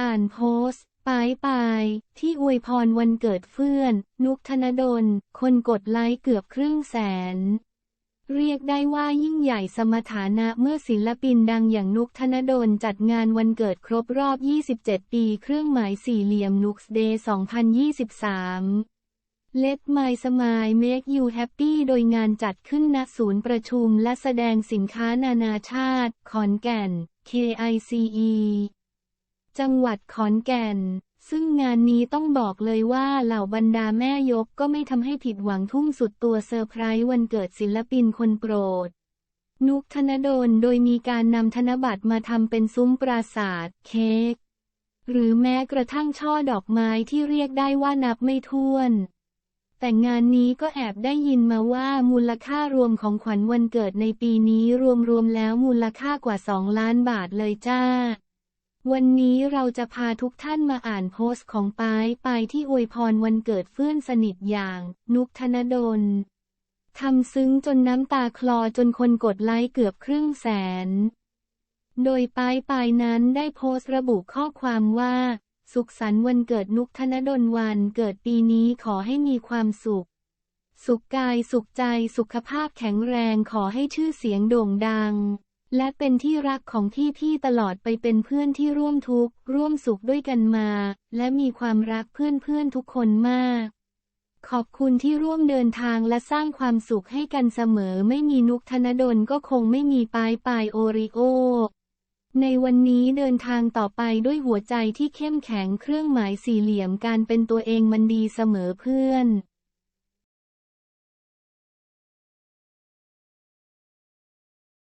อ่านโพสต์ปายปายที่อวยพรวันเกิดเพื่อน นุกธนดล คนกดไลค์เกือบครึ่งแสน เรียกได้ว่ายิ่งใหญ่สมฐานะเมื่อศิลปินดังอย่างนุกธนดลจัดงานวันเกิดครบรอบ 27 ปีเครื่องหมายสี่เหลี่ยมนุกส์เดย์ 2023 Let My Smile Make You Happy โดยงานจัดขึ้นณศูนย์ประชุมและแสดงสินค้านานาชาติ ขอนแก่น KICE จังหวัดขอนแก่น ซึ่งงานนี้ต้องบอกเลยว่าเหล่าบรรดาแม่ยกก็ไม่ทำให้ผิดหวังทุ่มสุดตัวเซอร์ไพรส์วันเกิดศิลปินคนโปรด นุกธนดลโดยมีการนำธนบัตรมาทำเป็นซุ้มปราสาทเค้กหรือแม้กระทั่งช่อดอกไม้ที่เรียกได้ว่านับไม่ถ้วน แต่งานนี้ก็แอบได้ยินมาว่ามูลค่ารวมของขวัญวันเกิดในปีนี้รวมๆแล้วมูลค่ากว่า 2 ล้านบาทเลยจ้า วันนี้เราจะพาทุกท่านมาอ่านโพสต์ของป้ายปายที่อวยพรวันเกิดเพื่อนสนิทอย่าง นุกธนดลทำซึ้งจนน้ำตาคลอจนคนกดไลค์เกือบครึ่งแสน โดยป้ายปายนั้นได้โพสต์ระบุข้อความว่า สุขสันต์วันเกิดนุกธนดลวันเกิดปีนี้ขอให้มีความสุข สุขกายสุขใจสุขภาพแข็งแรงขอให้ชื่อเสียงโด่งดัง และเป็นที่รักของพี่พี่ๆตลอดไปเป็นเพื่อนที่ร่วมทุกข์ร่วมสุขด้วยกันมา และมีความรักเพื่อนเพื่อนๆทุกคนมาก ขอบคุณที่ร่วมเดินทางและสร้างความสุขให้กันเสมอไม่มีนุกธนดลก็คงไม่มีปลายปลายโอริโอ ในวันนี้เดินทางต่อไปด้วยหัวใจที่เข้มแข็งเครื่องหมายสี่เหลี่ยมการเป็นตัวเองมันดีเสมอเพื่อน